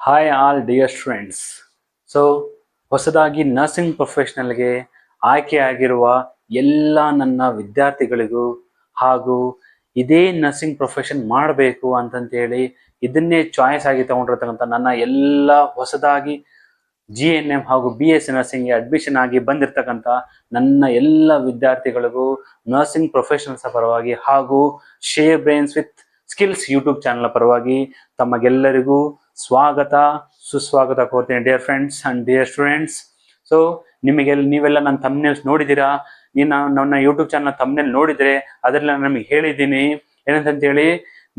Hi all dear friends so ಹೊಸದಾಗಿ nursing ಪ್ರೊಫೆಷನಲ್ಗೆ ಆಯ್ಕೆಯಾಗಿರುವ ಎಲ್ಲ ನನ್ನ ವಿದ್ಯಾರ್ಥಿಗಳಿಗೂ ಹಾಗೂ ಇದೇ ನರ್ಸಿಂಗ್ ಪ್ರೊಫೆಷನ್ ಮಾಡಬೇಕು ಅಂತಂತೇಳಿ ಇದನ್ನೇ ಚಾಯ್ಸ್ ಆಗಿ ತಗೊಂಡಿರ್ತಕ್ಕಂಥ ನನ್ನ ಎಲ್ಲ ಹೊಸದಾಗಿ ಜಿ ಎನ್ ಎಂ ಹಾಗೂ ಬಿ ಎಸ್ ನರ್ಸಿಂಗ್ಗೆ ಅಡ್ಮಿಷನ್ ಆಗಿ ಬಂದಿರತಕ್ಕಂಥ ನನ್ನ ಎಲ್ಲ ವಿದ್ಯಾರ್ಥಿಗಳಿಗೂ ನರ್ಸಿಂಗ್ ಪ್ರೊಫೆಷನಲ್ಸ್ ಪರವಾಗಿ ಹಾಗೂ share brains with skills YouTube channel ಪರವಾಗಿ ತಮಗೆಲ್ಲರಿಗೂ ಸ್ವಾಗತ, ಸುಸ್ವಾಗತ ಕೋರ್ತೇನೆ dear friends and dear students so ನಿಮಗೆ ನೀವೆಲ್ಲ ನನ್ನ ತಮ್ಮನೇಲ್ಸ್ ನೋಡಿದ್ದೀರಾ? ನೀನು ನನ್ನ ಯೂಟ್ಯೂಬ್ ಚಾನಲ್ ತಮ್ಮನೇಲ್ ನೋಡಿದ್ರೆ ಅದರಲ್ಲಿ ನಾನು ನಿಮಗೆ ಹೇಳಿದ್ದೀನಿ. ಏನಂತಂತೇಳಿ,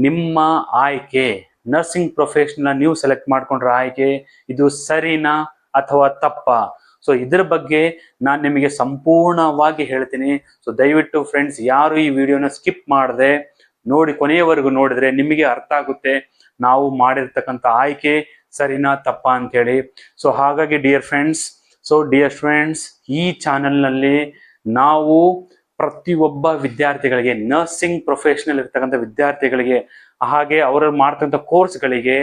ನಿಮ್ಮ ಆಯ್ಕೆ ನರ್ಸಿಂಗ್ ಪ್ರೊಫೆಷನ್ ನೀವು ಸೆಲೆಕ್ಟ್ ಮಾಡ್ಕೊಂಡ್ರ ಆಯ್ಕೆ ಇದು ಸರಿನಾ ಅಥವಾ ತಪ್ಪಾ? ಸೊ ಇದ್ರ ಬಗ್ಗೆ ನಾನು ನಿಮಗೆ ಸಂಪೂರ್ಣವಾಗಿ ಹೇಳ್ತೀನಿ. ಸೊ ದಯವಿಟ್ಟು ಫ್ರೆಂಡ್ಸ್ ಯಾರು ಈ ವಿಡಿಯೋನ ಸ್ಕಿಪ್ ಮಾಡದೆ, ನೋಡಿ ಕೊನೆಯವರೆಗೂ ನೋಡಿದ್ರೆ ನಿಮಗೆ ಅರ್ಥ ಆಗುತ್ತೆ. ನಾವು ಮಾಡಿರ್ತಕ್ಕಂಥ ಆಯ್ಕೆ ಸರಿನಾ ತಪ್ಪಾ ಅಂತೇಳಿ. ಸೊ ಹಾಗಾಗಿ dear friends so dear friends ಈ ಚಾನೆಲ್ನಲ್ಲಿ ನಾವು ಪ್ರತಿಯೊಬ್ಬ ವಿದ್ಯಾರ್ಥಿಗಳಿಗೆ ನರ್ಸಿಂಗ್ ಪ್ರೊಫೆಷನಲ್ ಇರ್ತಕ್ಕಂಥ ವಿದ್ಯಾರ್ಥಿಗಳಿಗೆ, ಹಾಗೆ ಅವರು ಮಾಡ್ತಕ್ಕಂಥ ಕೋರ್ಸ್ಗಳಿಗೆ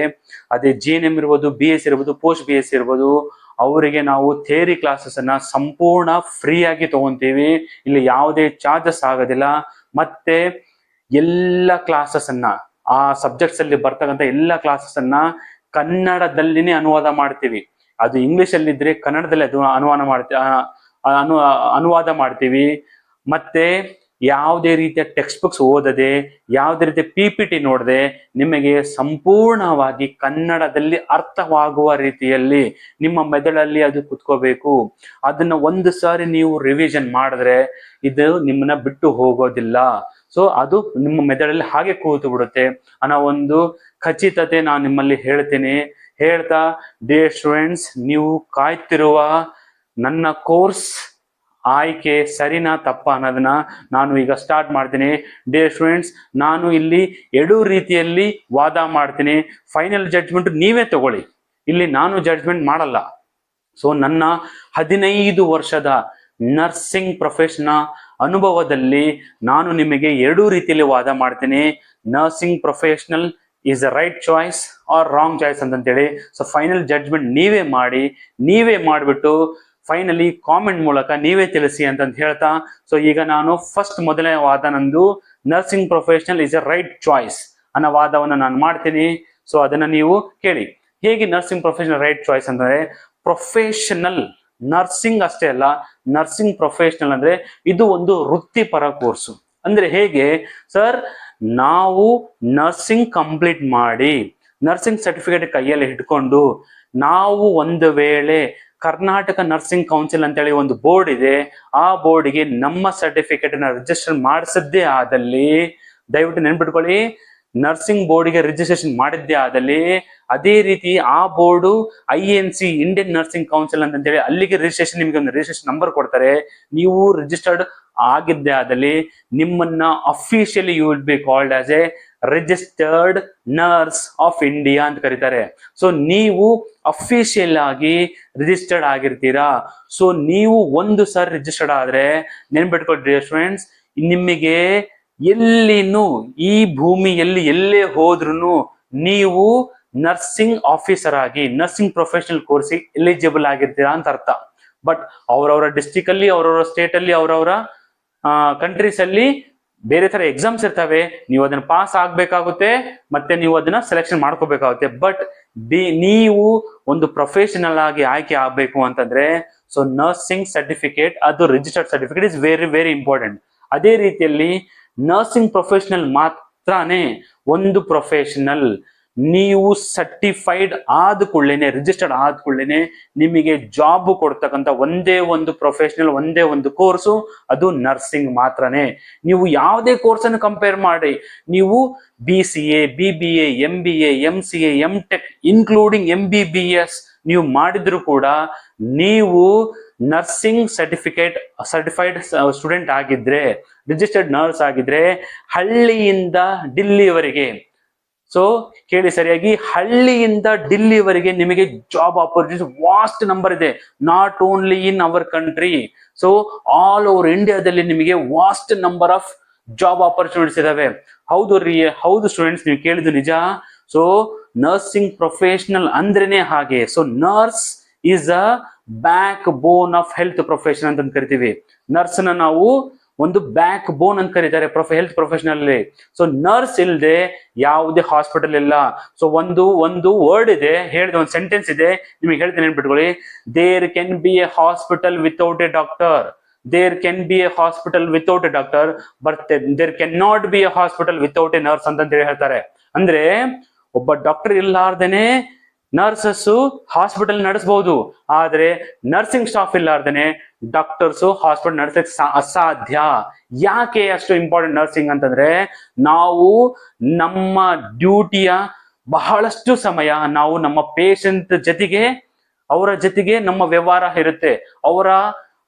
ಅದೇ ಜಿ ಎನ್ ಎಂ ಇರ್ಬೋದು ಬಿ ಎಸ್ ಇರ್ಬೋದು ಪೋಸ್ಟ್ ಬಿ ಎಸ್ ಇರ್ಬೋದು, ಅವರಿಗೆ ನಾವು ಥೇರಿ ಕ್ಲಾಸಸ್ ಅನ್ನ ಸಂಪೂರ್ಣ ಫ್ರೀ ಆಗಿ ತಗೊಂತೀವಿ. ಇಲ್ಲಿ ಯಾವುದೇ ಚಾರ್ಜಸ್ ಆಗೋದಿಲ್ಲ. ಮತ್ತೆ ಎಲ್ಲ ಕ್ಲಾಸಸ್ ಅನ್ನ ಆ ಸಬ್ಜೆಕ್ಟ್ಸ್ ಅಲ್ಲಿ ಬರ್ತಕ್ಕಂಥ ಎಲ್ಲ ಕ್ಲಾಸಸ್ ಅನ್ನ ಕನ್ನಡದಲ್ಲಿನೇ ಅನುವಾದ ಮಾಡ್ತೀವಿ. ಅದು ಇಂಗ್ಲಿಷ್ ಅಲ್ಲಿ ಇದ್ರೆ ಕನ್ನಡದಲ್ಲಿ ಅದು ಅನುವಾದ ಮಾಡ್ತೀವಿ ಅನು, ಅನುವಾದ ಮಾಡ್ತೀವಿ. ಮತ್ತೆ ಯಾವುದೇ ರೀತಿಯ ಟೆಕ್ಸ್ಟ್ ಬುಕ್ಸ್ ಓದದೆ, ಯಾವುದೇ ರೀತಿಯ ಪಿ ಪಿ ಟಿ ನೋಡದೆ ನಿಮಗೆ ಸಂಪೂರ್ಣವಾಗಿ ಕನ್ನಡದಲ್ಲಿ ಅರ್ಥವಾಗುವ ರೀತಿಯಲ್ಲಿ ನಿಮ್ಮ ಮೆದುಳಲ್ಲಿ ಅದು ಕುತ್ಕೋಬೇಕು. ಅದನ್ನ ಒಂದು ಸಾರಿ ನೀವು ರಿವಿಷನ್ ಮಾಡಿದ್ರೆ ಇದು ನಿಮ್ಮನ್ನ ಬಿಟ್ಟು ಹೋಗೋದಿಲ್ಲ. ಸೊ ಅದು ನಿಮ್ಮ ಮೆದುಳಲ್ಲಿ ಹಾಗೆ ಕೂತು ಬಿಡುತ್ತೆ. ಅನ್ನೋ ಒಂದು ಖಚಿತತೆ ನಾನು ನಿಮ್ಮಲ್ಲಿ ಹೇಳ್ತೀನಿ. ಹೇಳ್ತಾ ಡಿಯರ್ ಸ್ಟೂಡೆಂಟ್ಸ್ ನೀವು ಕಾಯ್ತಿರುವ ನನ್ನ ಕೋರ್ಸ್ ಆಯ್ಕೆ ಸರಿನಾ ತಪ್ಪ ಅನ್ನೋದನ್ನ ನಾನು ಈಗ ಸ್ಟಾರ್ಟ್ ಮಾಡ್ತೀನಿ. ಡಿಯರ್ ಸ್ಟೂಡೆಂಟ್ಸ್ ನಾನು ಇಲ್ಲಿ ಎರಡೂ ರೀತಿಯಲ್ಲಿ ವಾದ ಮಾಡ್ತೀನಿ. ಫೈನಲ್ ಜಡ್ಜ್ಮೆಂಟ್ ನೀವೇ ತಗೊಳ್ಳಿ. ಇಲ್ಲಿ ನಾನು ಜಡ್ಜ್ಮೆಂಟ್ ಮಾಡಲ್ಲ. ಸೊ ನನ್ನ ಹದಿನೈದು ವರ್ಷದ ನರ್ಸಿಂಗ್ ಪ್ರೊಫೆಷನ್ ಅನುಭವದಲ್ಲಿ ನಾನು ನಿಮಗೆ ಎರಡೂ ರೀತಿಯಲ್ಲಿ ವಾದ ಮಾಡ್ತೀನಿ. Nursing professional is a right choice or wrong choice ಅಂತಂತೇಳಿ. So final judgement ನೀವೇ ಮಾಡಿ, ನೀವೇ ಮಾಡಿಬಿಟ್ಟು ಫೈನಲಿ ಕಾಮೆಂಟ್ ಮೂಲಕ ನೀವೇ ತಿಳಿಸಿ ಅಂತಂದು ಹೇಳ್ತಾ. ಸೊ ಈಗ ನಾನು ಫಸ್ಟ್ ಮೊದಲನೇ ವಾದ ನಂದು nursing professional is a right choice ಅನ್ನೋ ವಾದವನ್ನು ನಾನು ಮಾಡ್ತೀನಿ. ಸೊ ಅದನ್ನು ನೀವು ಕೇಳಿ. ಹೇಗೆ ನರ್ಸಿಂಗ್ ಪ್ರೊಫೆಷನಲ್ ರೈಟ್ ಚಾಯ್ಸ್ ಅಂದರೆ ಪ್ರೊಫೆಷನಲ್ ನರ್ಸಿಂಗ್ ಅಷ್ಟೇ ಅಲ್ಲ, ನರ್ಸಿಂಗ್ ಪ್ರೊಫೆಷನಲ್ ಅಂದ್ರೆ ಇದು ಒಂದು ವೃತ್ತಿಪರ ಕೋರ್ಸು. ಅಂದ್ರೆ ಹೇಗೆ? ಸರ್, ನಾವು ನರ್ಸಿಂಗ್ ಕಂಪ್ಲೀಟ್ ಮಾಡಿ, ನರ್ಸಿಂಗ್ ಸರ್ಟಿಫಿಕೇಟ್ ಕೈಯಲ್ಲಿ ಹಿಡ್ಕೊಂಡು, ನಾವು ಒಂದು ವೇಳೆ ಕರ್ನಾಟಕ ನರ್ಸಿಂಗ್ ಕೌನ್ಸಿಲ್ ಅಂತೇಳಿ ಒಂದು ಬೋರ್ಡ್ ಇದೆ, ಆ ಬೋರ್ಡ್ಗೆ ನಮ್ಮ ಸರ್ಟಿಫಿಕೇಟ್ ರಿಜಿಸ್ಟರ್ ಮಾಡಿಸದ್ದೇ ಆದಲ್ಲಿ ದಯವಿಟ್ಟು ನೆನ್ಪಿಟ್ಕೊಳ್ಳಿ ನರ್ಸಿಂಗ್ ಬೋರ್ಡ್ಗೆ ರಿಜಿಸ್ಟ್ರೇಷನ್ ಮಾಡಿದ್ದೇ ಆದಲ್ಲಿ ಅದೇ ರೀತಿ ಆ board I N C Indian nursing council ಅಂತ ಹೇಳಿ ಅಲ್ಲಿಗೆ ರಿಜಿಸ್ಟ್ರೇಷನ್ ನಿಮಗೆ ಒಂದು ರಿಜಿಸ್ಟ್ರೇಷನ್ ನಂಬರ್ ಕೊಡ್ತಾರೆ. ನೀವು ರಿಜಿಸ್ಟರ್ಡ್ ಆಗಿದ್ದೇ ಆದಲ್ಲಿ ನಿಮ್ಮನ್ನ officially you will be called as a registered nurse of India ಅಂತ ಕರೀತಾರೆ. ಸೊ ನೀವು ಅಫಿಷಿಯಲ್ ಆಗಿ ರಿಜಿಸ್ಟರ್ಡ್ ಆಗಿರ್ತೀರಾ. ಸೊ ನೀವು ಒಂದು ಸರ್ ರಿಜಿಸ್ಟರ್ಡ್ ಆದ್ರೆ ನೆನ್ಪಿಟ್ಕೊಳ್ರಿ ಸ್ಟೂಡೆಂಟ್ಸ್ ನಿಮಗೆ ಎಲ್ಲಿನೂ ಈ ಭೂಮಿಯಲ್ಲಿ ಎಲ್ಲೇ ಹೋದ್ರೂ ನೀವು ನರ್ಸಿಂಗ್ ಆಫೀಸರ್ ಆಗಿ, ನರ್ಸಿಂಗ್ ಪ್ರೊಫೆಷನಲ್ ಕೋರ್ಸಿಗೆ ಎಲಿಜಿಬಲ್ ಆಗಿರ್ತೀರಾ ಅಂತ ಅರ್ಥ. ಬಟ್ ಅವರವರ ಡಿಸ್ಟಿಕ್ ಅಲ್ಲಿ ಅವರವರ ಸ್ಟೇಟ್ ಅಲ್ಲಿ ಅವರವರ ಕಂಟ್ರೀಸ್ ಅಲ್ಲಿ ಬೇರೆ ತರ ಎಕ್ಸಾಮ್ಸ್ ಇರ್ತವೆ. ನೀವು ಅದನ್ನ ಪಾಸ್ ಆಗ್ಬೇಕಾಗುತ್ತೆ ಮತ್ತೆ ನೀವು ಅದನ್ನ ಸೆಲೆಕ್ಷನ್ ಮಾಡ್ಕೋಬೇಕಾಗುತ್ತೆ. ಬಟ್ ಬಿ, ನೀವು ಒಂದು ಪ್ರೊಫೆಷನಲ್ ಆಗಿ ಆಯ್ಕೆ ಆಗ್ಬೇಕು ಅಂತಂದ್ರೆ, ಸೊ ನರ್ಸಿಂಗ್ ಸರ್ಟಿಫಿಕೇಟ್, ಅದು registered certificate is very very important. ಅದೇ ರೀತಿಯಲ್ಲಿ ನರ್ಸಿಂಗ್ ಪ್ರೊಫೆಷನಲ್ ಮಾತ್ರನೇ ಒಂದು ಪ್ರೊಫೆಷನಲ್ ನೀವು ಸರ್ಟಿಫೈಡ್ ಆದ ಕೂಡಲೇ ರಿಜಿಸ್ಟರ್ಡ್ ಆದ ಕೂಡಲೇನೆ ನಿಮಗೆ ಜಾಬ್ ಕೊಡ್ತಕ್ಕಂಥ ಒಂದೇ ಒಂದು ಪ್ರೊಫೆಷನಲ್ ಒಂದೇ ಒಂದು ಕೋರ್ಸು ಅದು ನರ್ಸಿಂಗ್ ಮಾತ್ರನೇ. ನೀವು ಯಾವುದೇ ಕೋರ್ಸನ್ನು ಕಂಪೇರ್ ಮಾಡಿ, ನೀವು B C A B B A M B A M C M tech including M B B S ನೀವು ಮಾಡಿದ್ರು ಕೂಡ, ನೀವು ನರ್ಸಿಂಗ್ ಸರ್ಟಿಫಿಕೇಟ್ ಸರ್ಟಿಫೈಡ್ ಸ್ಟೂಡೆಂಟ್ ಆಗಿದ್ರೆ ರಿಜಿಸ್ಟರ್ಡ್ ನರ್ಸ್ ಆಗಿದ್ರೆ, ಹಳ್ಳಿಯಿಂದ ಡಿಲ್ಲಿವರೆಗೆ. ಸೊ ಕೇಳಿ ಸರಿಯಾಗಿ, ಹಳ್ಳಿಯಿಂದ ಡಿಲ್ಲಿವರೆಗೆ ನಿಮಗೆ ಜಾಬ್ ಆಪರ್ಚುನಿಟೀಸ್ ವಾಸ್ಟ್ ನಂಬರ್ ಇದೆ. Not only in our country so all over ಇಂಡಿಯಾದಲ್ಲಿ ನಿಮಗೆ vast number of job opportunities ಇದಾವೆ. ಹೌದು ರೀ, ಹೌದು ಸ್ಟೂಡೆಂಟ್ಸ್ ನೀವು ಕೇಳಿದ್ದು ನಿಜ. ಸೊ ನರ್ಸಿಂಗ್ ಪ್ರೊಫೆಷನಲ್ ಅಂದ್ರೇನೆ ಹಾಗೆ. So nurse is a backbone of health profession ಅಂತ ಕರಿತೀವಿ. ನರ್ಸ್ನ ನಾವು ಒಂದು ಬ್ಯಾಕ್ ಬೋನ್ ಅಂತ ಕರೀತಾರೆ ಹೆಲ್ತ್ ಪ್ರೊಫೆಷನಲ್ ಅಲ್ಲಿ. ಸೊ ನರ್ಸ್ ಇಲ್ಲದೆ ಯಾವುದೇ ಹಾಸ್ಪಿಟಲ್ ಇಲ್ಲ. ಸೊ ಒಂದು ಒಂದು ವರ್ಡ್ ಇದೆ, ಹೇಳಿದ ಒಂದು ಸೆಂಟೆನ್ಸ್ ಇದೆ, ನಿಮಗೆ ಹೇಳ್ತೇನೆ ಬಿಟ್ಕೊಳ್ಳಿ there can be a hospital without a doctor there can be a hospital without a doctor but there can not be a hospital without a nurse ಅಂತ ಹೇಳಿ ಹೇಳ್ತಾರೆ. ಅಂದ್ರೆ, ಒಬ್ಬ ಡಾಕ್ಟರ್ ಇಲ್ಲಾರ್ದೇನೆ ನರ್ಸಸ್ ಹಾಸ್ಪಿಟಲ್ ನಡೆಸಬಹುದು ಆದ್ರೆ ನರ್ಸಿಂಗ್ ಸ್ಟಾಫ್ ಇಲ್ಲಾರ್ದೇನೆ doctors hospital ನಡೆಸಕ್ ಅಸಾಧ್ಯ. ಯಾಕೆ ಅಷ್ಟು ಇಂಪಾರ್ಟೆಂಟ್ ನರ್ಸಿಂಗ್ ಅಂತಂದ್ರೆ ನಾವು ನಮ್ಮ ಡ್ಯೂಟಿಯ ಬಹಳಷ್ಟು ಸಮಯ ನಾವು ನಮ್ಮ ಪೇಷಂಟ್ ಜೊತೆಗೆ, ಅವರ ಜೊತೆಗೆ ನಮ್ಮ ವ್ಯವಹಾರ ಇರುತ್ತೆ. ಅವರ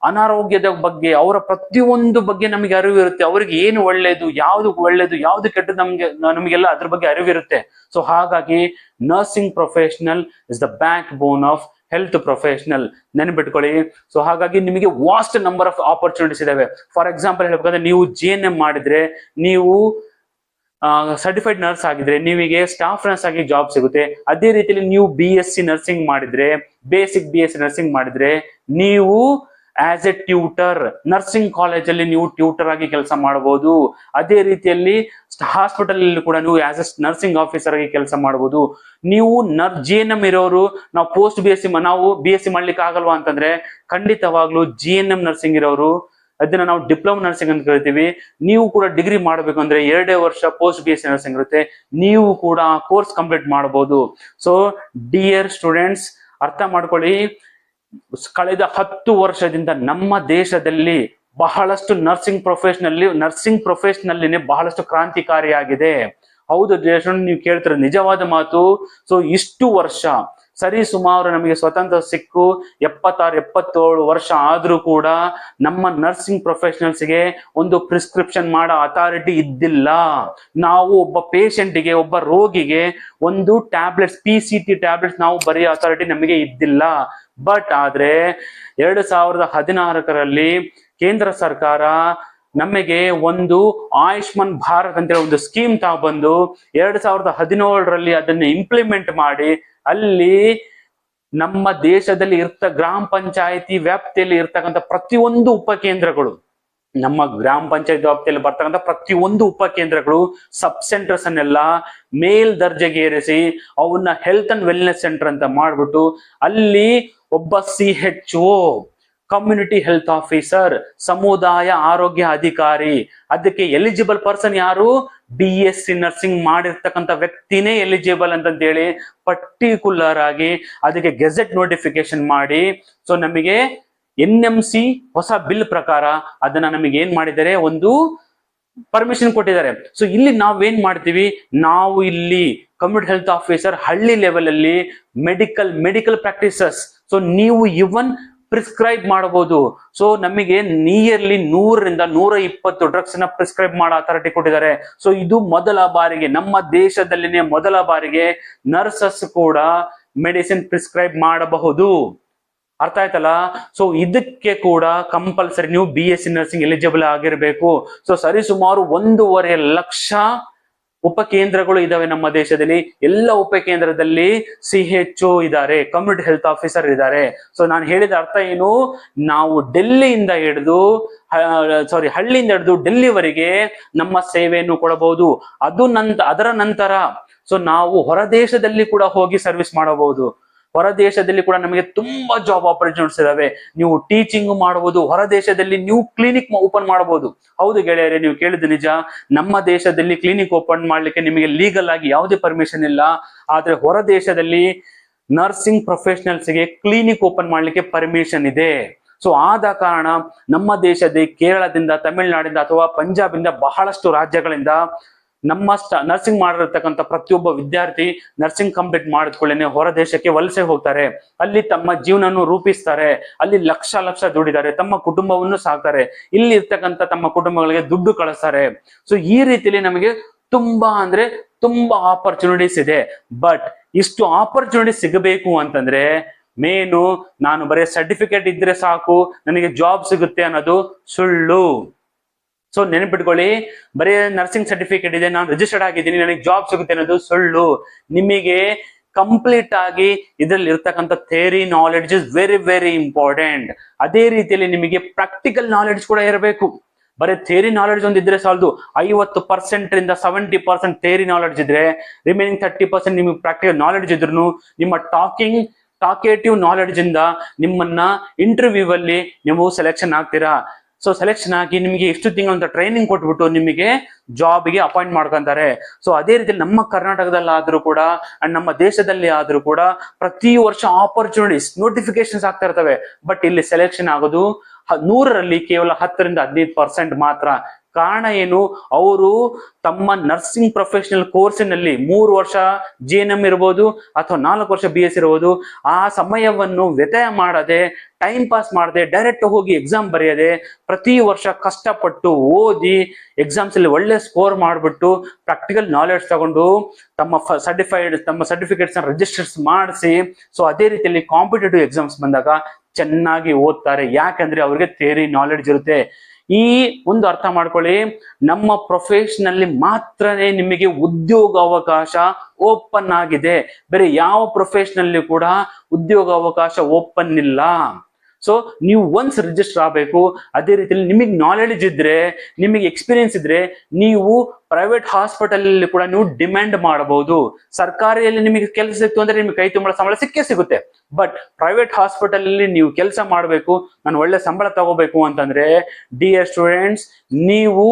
ಅನಾರೋಗ್ಯದ ಬಗ್ಗೆ, ಅವರ ಪ್ರತಿಯೊಂದು ಬಗ್ಗೆ ನಮಗೆ ಅರಿವಿರುತ್ತೆ. ಅವರಿಗೆ ಏನು ಒಳ್ಳೇದು, ಯಾವ್ದು ಒಳ್ಳೇದು, ಯಾವ್ದು ಕೆಟ್ಟದ್ದು ನಮ್ಗೆ, ನಮಗೆಲ್ಲ ಅದ್ರ ಬಗ್ಗೆ ಅರಿವಿರುತ್ತೆ. ಸೊ ಹಾಗಾಗಿ nursing professional is the backbone of health professional ನೆನ್ಪಿಟ್ಕೊಳ್ಳಿ. ಸೊ ಹಾಗಾಗಿ ನಿಮಗೆ ವಾಸ್ಟ್ ನಂಬರ್ ಆಫ್ ಆಪರ್ಚುನಿಟೀಸ್ ಇದಾವೆ. ಫಾರ್ ಎಕ್ಸಾಂಪಲ್ ಹೇಳ್ಬೇಕಂದ್ರೆ, ನೀವು ಜಿ ಎನ್ ಎಂ ಮಾಡಿದ್ರೆ, ನೀವು ಸರ್ಟಿಫೈಡ್ ನರ್ಸ್ ಆಗಿದ್ರೆ, ನಿಮಗೆ ಸ್ಟಾಫ್ ನರ್ಸ್ ಆಗಿ ಜಾಬ್ ಸಿಗುತ್ತೆ. ಅದೇ ರೀತಿಯಲ್ಲಿ ನೀವು ಬಿ ಎಸ್ ಸಿ ನರ್ಸಿಂಗ್ ಮಾಡಿದ್ರೆ basic B S C nursing ಮಾಡಿದ್ರೆ, ನೀವು ಆಸ್ ಎ ಟ್ಯೂಟರ್ ನರ್ಸಿಂಗ್ ಕಾಲೇಜಲ್ಲಿ ನೀವು ಟ್ಯೂಟರ್ ಆಗಿ ಕೆಲಸ ಮಾಡಬಹುದು ಅದೇ ರೀತಿಯಲ್ಲಿ ಹಾಸ್ಪಿಟಲ್ ಅಲ್ಲಿ ಕೂಡ ನೀವು ಆಸ್ ಎ ನರ್ಸಿಂಗ್ ಆಫೀಸರ್ ಆಗಿ ಕೆಲಸ ಮಾಡಬಹುದು ನೀವು ನರ್ ಜಿ ಎನ್ ಎಂ ಇರೋರು, ನಾವು ಪೋಸ್ಟ್ ಬಿ ಎಸ್ ಸಿ ನಾವು ಬಿ ಎಸ್ ಸಿ ಮಾಡ್ಲಿಕ್ಕೆ ಆಗಲ್ವಾ ಅಂತಂದ್ರೆ ಖಂಡಿತವಾಗ್ಲೂ ಜಿ ಎನ್ ಎಂ ನರ್ಸಿಂಗ್ ಇರೋರು, ಅದನ್ನ ನಾವು ಡಿಪ್ಲೊಮಾ ನರ್ಸಿಂಗ್ ಅಂತ ಕರಿತೀವಿ. ನೀವು ಕೂಡ ಡಿಗ್ರಿ ಮಾಡಬೇಕು ಅಂದ್ರೆ ಎರಡೇ ವರ್ಷ post B S C nursing ಇರುತ್ತೆ. ನೀವು ಕೂಡ ಕೋರ್ಸ್ ಕಂಪ್ಲೀಟ್ ಮಾಡಬಹುದು ಸೊ ಡಿಯರ್ ಸ್ಟೂಡೆಂಟ್ಸ್ ಅರ್ಥ ಮಾಡ್ಕೊಳ್ಳಿ. ಕಳೆದ ಹತ್ತು ವರ್ಷದಿಂದ ನಮ್ಮ ದೇಶದಲ್ಲಿ ಬಹಳಷ್ಟು ನರ್ಸಿಂಗ್ ಪ್ರೊಫೆಷನಲ್ಲಿ ನರ್ಸಿಂಗ್ ಪ್ರೊಫೆಷನಲ್ಲಿನೇ ಬಹಳಷ್ಟು ಕ್ರಾಂತಿಕಾರಿಯಾಗಿದೆ. ಹೌದು ದೇಶ ನೀವು ಕೇಳ್ತೀರ ನಿಜವಾದ ಮಾತು. ಸೊ ಇಷ್ಟು ವರ್ಷ, ಸರಿ ಸುಮಾರು ನಮಗೆ ಸ್ವತಂತ್ರ ಸಿಕ್ಕು, ಎಪ್ಪತ್ತಾರು, ಎಪ್ಪತ್ತೇಳು ವರ್ಷ ಆದ್ರೂ ಕೂಡ ನಮ್ಮ ನರ್ಸಿಂಗ್ ಪ್ರೊಫೆಷನಲ್ಸ್ಗೆ ಒಂದು ಪ್ರಿಸ್ಕ್ರಿಪ್ಷನ್ ಮಾಡೋ ಅಥಾರಿಟಿ ಇದ್ದಿಲ್ಲ. ನಾವು ಒಬ್ಬ ಪೇಷಂಟಿಗೆ ಒಬ್ಬ ರೋಗಿಗೆ ಒಂದು tablets P C T tablets ನಾವು ಬರೆಯೋ ಅಥಾರಿಟಿ ನಮಗೆ ಇದ್ದಿಲ್ಲ. ಬಟ್ ಆದ್ರೆ ಎರಡು ಸಾವಿರದ ಹದಿನಾಲ್ಕರಲ್ಲಿ ಕೇಂದ್ರ ಸರ್ಕಾರ ನಮಗೆ ಒಂದು ಆಯುಷ್ಮಾನ್ ಭಾರತ್ ಅಂತೇಳಿ ಒಂದು ಸ್ಕೀಮ್ ತಗೊಂಡ್ಬಂದು ಎರಡ್ ಸಾವಿರದ ಹದಿನೇಳರಲ್ಲಿ ಅದನ್ನ ಇಂಪ್ಲಿಮೆಂಟ್ ಮಾಡಿ ಅಲ್ಲಿ ನಮ್ಮ ದೇಶದಲ್ಲಿ ಇರ್ತ ಗ್ರಾಮ ಪಂಚಾಯತಿ ವ್ಯಾಪ್ತಿಯಲ್ಲಿ ಇರ್ತಕ್ಕಂಥ ಪ್ರತಿಯೊಂದು ಉಪಕೇಂದ್ರಗಳು ನಮ್ಮ ಗ್ರಾಮ ಪಂಚಾಯತ್ ವ್ಯಾಪ್ತಿಯಲ್ಲಿ ಬರ್ತಕ್ಕಂಥ ಪ್ರತಿಯೊಂದು ಉಪಕೇಂದ್ರಗಳು ಸಬ್ ಸೆಂಟರ್ಸ್ ಅನ್ನೆಲ್ಲ ಮೇಲ್ ದರ್ಜೆಗೆ ಏರಿಸಿ ಅವನ್ನ ಹೆಲ್ತ್ ಅಂಡ್ ವೆಲ್ನೆಸ್ ಸೆಂಟರ್ ಅಂತ ಮಾಡ್ಬಿಟ್ಟು ಅಲ್ಲಿ ಒಬ್ಬ C H O community health officer ಸಮುದಾಯ ಆರೋಗ್ಯ ಅಧಿಕಾರಿ, ಅದಕ್ಕೆ ಎಲಿಜಿಬಲ್ ಪರ್ಸನ್ ಯಾರು? ಬಿ ಎಸ್ ಸಿ ನರ್ಸಿಂಗ್ ಮಾಡಿರ್ತಕ್ಕಂಥ ವ್ಯಕ್ತಿನೇ ಎಲಿಜಿಬಲ್ ಅಂತಂತೇಳಿ ಪರ್ಟಿಕ್ಯುಲರ್ ಆಗಿ ಅದಕ್ಕೆ ಗೆಜೆಟ್ ನೋಟಿಫಿಕೇಶನ್ ಮಾಡಿ. ಸೊ ನಮಗೆ ಎನ್ ಎಂ ಸಿ ಹೊಸ ಬಿಲ್ ಪ್ರಕಾರ ಅದನ್ನ ನಮಗೆ ಏನ್ ಮಾಡಿದ್ದಾರೆ? ಒಂದು ಪರ್ಮಿಷನ್ ಕೊಟ್ಟಿದ್ದಾರೆ. ಸೊ ಇಲ್ಲಿ ನಾವೇನ್ ಮಾಡ್ತೀವಿ? ನಾವು ಇಲ್ಲಿ ಕಮ್ಯುನಿಟಿ ಹೆಲ್ತ್ ಆಫೀಸರ್ ಹಳ್ಳಿ ಲೆವೆಲ್ ಅಲ್ಲಿ ಮೆಡಿಕಲ್ ಮೆಡಿಕಲ್ ಪ್ರಾಕ್ಟೀಸಸ್ ಸೊ ನೀವು ಇವನ್ ಪ್ರಿಸ್ಕ್ರೈಬ್ ಮಾಡಬಹುದು. ಸೊ ನಮಗೆ ನಿಯರ್ಲಿ ನೂರರಿಂದ ನೂರ ಇಪ್ಪತ್ತು ಡ್ರಗ್ಸ್ನ ಪ್ರಿಸ್ಕ್ರೈಬ್ ಮಾಡೋ ಅಥಾರಿಟಿ ಕೊಟ್ಟಿದ್ದಾರೆ. ಸೊ ಇದು ಮೊದಲ ಬಾರಿಗೆ, ನಮ್ಮ ದೇಶದಲ್ಲಿನೇ ಮೊದಲ ಬಾರಿಗೆ ನರ್ಸಸ್ ಕೂಡ ಮೆಡಿಸಿನ್ ಪ್ರಿಸ್ಕ್ರೈಬ್ ಮಾಡಬಹುದು. ಅರ್ಥ ಆಯ್ತಲ್ಲ? ಸೊ ಇದಕ್ಕೆ ಕೂಡ ಕಂಪಲ್ಸರಿ ನೀವು B S C nursing eligible ಆಗಿರಬೇಕು. ಸೊ ಸರಿ ಸುಮಾರು ಒಂದೂವರೆ ಲಕ್ಷ ಉಪಕೇಂದ್ರಗಳು ಇದಾವೆ ನಮ್ಮ ದೇಶದಲ್ಲಿ. ಎಲ್ಲ ಉಪಕೇಂದ್ರದಲ್ಲಿ ಸಿ ಎಚ್ ಇದ್ದಾರೆ ಕಮ್ಯುನಿಟಿ ಹೆಲ್ತ್ ಆಫೀಸರ್ ಇದ್ದಾರೆ ಸೊ ನಾನು ಹೇಳಿದ ಅರ್ಥ ಏನು? ನಾವು ಡೆಲ್ಲಿಯಿಂದ ಹಿಡಿದು ಸಾರಿ ಹಳ್ಳಿಯಿಂದ ಹಿಡಿದು ಡೆಲ್ಲಿವರೆಗೆ ನಮ್ಮ ಸೇವೆಯನ್ನು ಕೊಡಬಹುದು. ಅದು ನಂತ, ಅದರ ನಂತರ ಸೊ ನಾವು ಹೊರ ದೇಶದಲ್ಲಿ ಕೂಡ ಹೋಗಿ ಸರ್ವಿಸ್ ಮಾಡಬಹುದು. ಹೊರ ದೇಶದಲ್ಲಿ ಕೂಡ ನಮಗೆ ತುಂಬಾ ಜಾಬ್ ಆಪರ್ಚುನಿಟೀಸ್ ಇದಾವೆ. ನೀವು ಟೀಚಿಂಗ್ ಮಾಡಬಹುದು ಹೊರ ದೇಶದಲ್ಲಿ ನೀವು ಕ್ಲಿನಿಕ್ ಓಪನ್ ಮಾಡಬಹುದು ಹೌದು ಗೆಳೆಯರೆ, ನೀವು ಕೇಳಿದ ನಿಜ. ನಮ್ಮ ದೇಶದಲ್ಲಿ ಕ್ಲಿನಿಕ್ ಓಪನ್ ಮಾಡ್ಲಿಕ್ಕೆ ನಿಮಗೆ ಲೀಗಲ್ ಆಗಿ ಯಾವುದೇ ಪರ್ಮಿಷನ್ ಇಲ್ಲ. ಆದ್ರೆ ಹೊರ ದೇಶದಲ್ಲಿ ನರ್ಸಿಂಗ್ ಪ್ರೊಫೆಷನಲ್ಸ್ಗೆ ಕ್ಲಿನಿಕ್ ಓಪನ್ ಮಾಡ್ಲಿಕ್ಕೆ ಪರ್ಮಿಷನ್ ಇದೆ. ಸೊ ಆದ ಕಾರಣ ನಮ್ಮ ದೇಶದ ಕೇರಳದಿಂದ, ತಮಿಳುನಾಡಿಂದ ಅಥವಾ ಪಂಜಾಬಿಂದ ಬಹಳಷ್ಟು ರಾಜ್ಯಗಳಿಂದ ನಮ್ಮ ನರ್ಸಿಂಗ್ ಮಾಡಿರತಕ್ಕಂಥ ಪ್ರತಿಯೊಬ್ಬ ವಿದ್ಯಾರ್ಥಿ ನರ್ಸಿಂಗ್ ಕಂಪ್ಲೀಟ್ ಮಾಡಿದ್ಕೊಳ್ಳೇನೆ, ಹೊರ ದೇಶಕ್ಕೆ ವಲಸೆ ಹೋಗ್ತಾರೆ. ಅಲ್ಲಿ ತಮ್ಮ ಜೀವನವನ್ನು ರೂಪಿಸ್ತಾರೆ. ಅಲ್ಲಿ ಲಕ್ಷ ಲಕ್ಷ ದುಡಿದಾರೆ ತಮ್ಮ ಕುಟುಂಬವನ್ನು ಸಾಕ್ತಾರೆ. ಇಲ್ಲಿ ಇರ್ತಕ್ಕಂಥ ತಮ್ಮ ಕುಟುಂಬಗಳಿಗೆ ದುಡ್ಡು ಕಳಿಸ್ತಾರೆ. ಸೊ ಈ ರೀತಿಯಲ್ಲಿ ನಮಗೆ ತುಂಬಾ ಅಂದ್ರೆ ತುಂಬಾ ಆಪರ್ಚುನಿಟೀಸ್ ಇದೆ. ಬಟ್ ಇಷ್ಟು ಆಪರ್ಚುನಿಟಿ ಸಿಗಬೇಕು ಅಂತಂದ್ರೆ ಮೇನು ನಾನು ಬರೀ ಸರ್ಟಿಫಿಕೇಟ್ ಇದ್ರೆ ಸಾಕು, ನನಗೆ ಜಾಬ್ ಸಿಗುತ್ತೆ ಅನ್ನೋದು ಸುಳ್ಳು. ಸೊ ನೆನಪಿಟ್ಕೊಳ್ಳಿ, ಬರೀ ನರ್ಸಿಂಗ್ ಸರ್ಟಿಫಿಕೇಟ್ ಇದೆ, ನಾನು ರಿಜಿಸ್ಟರ್ಡ್ ಆಗಿದ್ದೀನಿ, ನನಗೆ ಜಾಬ್ ಸಿಗುತ್ತೆ ಅನ್ನೋದು ಸುಳ್ಳು. ನಿಮಗೆ ಕಂಪ್ಲೀಟ್ ಆಗಿ ಇದರಲ್ಲಿ ಇರ್ತಕ್ಕಂಥ theory knowledge is very very important ಅದೇ ರೀತಿಯಲ್ಲಿ ನಿಮಗೆ ಪ್ರಾಕ್ಟಿಕಲ್ ನಾಲೆಡ್ಜ್ ಕೂಡ ಇರಬೇಕು. ಬರೀ ಥೇರಿ ನಾಲೆಡ್ಜ್ ಒಂದು ಇದ್ರೆ ಸಾಲದು. ಐವತ್ತು ಪರ್ಸೆಂಟ್ ರಿಂದ ಸೆವೆಂಟಿ ಪರ್ಸೆಂಟ್ ಥೇರಿ ನಾಲೆಡ್ಜ್ ಇದ್ರೆ ರಿಮೈನಿಂಗ್ ತರ್ಟಿ ಪರ್ಸೆಂಟ್ ನಿಮಗೆ ಪ್ರಾಕ್ಟಿಕಲ್ ನಾಲೆಡ್ಜ್ ಇದ್ರು ನಿಮ್ಮ ಟಾಕಿಂಗ್ ಟಾಕೇಟಿವ್ ನಾಲೆಡ್ಜ್ ಇಂದ ನಿಮ್ಮನ್ನ ಇಂಟರ್ವ್ಯೂ ಅಲ್ಲಿ ನೀವು ಸೆಲೆಕ್ಷನ್ ಆಗ್ತೀರಾ? ಸೊ ಸೆಲೆಕ್ಷನ್ ಆಗಿ ನಿಮಗೆ ಎಷ್ಟು ತಿಂಗಳಂತ ಟ್ರೈನಿಂಗ್ ಕೊಟ್ಬಿಟ್ಟು ನಿಮಗೆ ಜಾಬ್ಗೆ ಅಪಾಯಿಂಟ್ ಮಾಡ್ಕೊಂತಾರೆ. ಸೊ ಅದೇ ರೀತಿ ನಮ್ಮ ಕರ್ನಾಟಕದಲ್ಲಿ ಆದ್ರೂ ಕೂಡ ಅಂಡ್ ನಮ್ಮ ದೇಶದಲ್ಲಿ ಆದ್ರೂ ಕೂಡ ಪ್ರತಿ ವರ್ಷ ಆಪರ್ಚುನಿಟೀಸ್ ನೋಟಿಫಿಕೇಶನ್ಸ್ ಆಗ್ತಾ ಇರ್ತವೆ. ಬಟ್ ಇಲ್ಲಿ ಸೆಲೆಕ್ಷನ್ ಆಗೋದು ನೂರರಲ್ಲಿ ಕೇವಲ ಹತ್ತರಿಂದ ಹದಿನೈದು ಪರ್ಸೆಂಟ್ ಮಾತ್ರ ಕಾರಣ ಏನು? ಅವರು ತಮ್ಮ ನರ್ಸಿಂಗ್ ಪ್ರೊಫೆಷನಲ್ ಕೋರ್ಸಿನಲ್ಲಿ ಮೂರು ವರ್ಷ ಜಿ ಎನ್ ಎಂ ಇರ್ಬೋದು ಅಥವಾ ನಾಲ್ಕು ವರ್ಷ ಬಿ ಎಸ್ ಇರ್ಬೋದು. ಆ ಸಮಯವನ್ನು ವ್ಯತ್ಯಯ ಮಾಡದೆ ಟೈಮ್ ಪಾಸ್ ಮಾಡದೆ ಡೈರೆಕ್ಟ್ ಹೋಗಿ ಎಕ್ಸಾಮ್ ಬರೆಯದೆ ಪ್ರತಿ ವರ್ಷ ಕಷ್ಟಪಟ್ಟು ಓದಿ ಎಕ್ಸಾಮ್ಸ್ ಅಲ್ಲಿ ಒಳ್ಳೆ ಸ್ಕೋರ್ ಮಾಡಿಬಿಟ್ಟು ಪ್ರಾಕ್ಟಿಕಲ್ ನಾಲೆಡ್ಜ್ ತಗೊಂಡು ತಮ್ಮ ಸರ್ಟಿಫೈಡ್ ತಮ್ಮ ಸರ್ಟಿಫಿಕೇಟ್ಸ್ ರಿಜಿಸ್ಟರ್ಸ್ ಮಾಡಿಸಿ ಸೊ ಅದೇ ರೀತಿಯಲ್ಲಿ ಕಾಂಪಿಟೇಟಿವ್ ಎಕ್ಸಾಮ್ಸ್ ಬಂದಾಗ ಚೆನ್ನಾಗಿ ಓದ್ತಾರೆ. ಯಾಕಂದ್ರೆ ಅವ್ರಿಗೆ ಥಿಯರಿ ನಾಲೆಡ್ಜ್ ಇರುತ್ತೆ. ಈ ಒಂದು ಅರ್ಥ ಮಾಡ್ಕೊಳ್ಳಿ. ನಮ್ಮ ಪ್ರೊಫೆಷನಲ್ಲಿ ಮಾತ್ರನೇ ನಿಮಗೆ ಉದ್ಯೋಗ ಅವಕಾಶ ಓಪನ್ ಆಗಿದೆ. ಬೇರೆ ಯಾವ ಪ್ರೊಫೆಷನಲ್ಲಿ ಕೂಡ ಉದ್ಯೋಗ ಅವಕಾಶ ಓಪನ್ ಇಲ್ಲ. ಸೊ ನೀವು ಒನ್ಸ್ ರಿಜಿಸ್ಟರ್ ಆಗಬೇಕು, ಅದೇ ರೀತಿಯಲ್ಲಿ ನಿಮಗೆ ನಾಲೆಡ್ಜ್ ಇದ್ರೆ, ನಿಮಗೆ ಎಕ್ಸ್ಪೀರಿಯನ್ಸ್ ಇದ್ರೆ, ನೀವು ಪ್ರೈವೇಟ್ ಹಾಸ್ಪಿಟಲ್ ಕೂಡ ನೀವು ಡಿಮ್ಯಾಂಡ್ ಮಾಡಬಹುದು. ಸರ್ಕಾರಿಯಲ್ಲಿ ನಿಮಗೆ ಕೆಲಸ ಸಿಕ್ತು ಅಂದ್ರೆ ನಿಮಗೆ ಕೈ ತುಂಬಳ ಸಂಬಳ ಸಿಕ್ಕೇ ಸಿಗುತ್ತೆ. ಬಟ್ ಪ್ರೈವೇಟ್ ಹಾಸ್ಪಿಟಲ್ ಅಲ್ಲಿ ನೀವು ಕೆಲಸ ಮಾಡಬೇಕು, ನಾನು ಒಳ್ಳೆ ಸಂಬಳ ತಗೋಬೇಕು ಅಂತಂದ್ರೆ ಡಿಯರ್ ಸ್ಟೂಡೆಂಟ್ಸ್ ನೀವು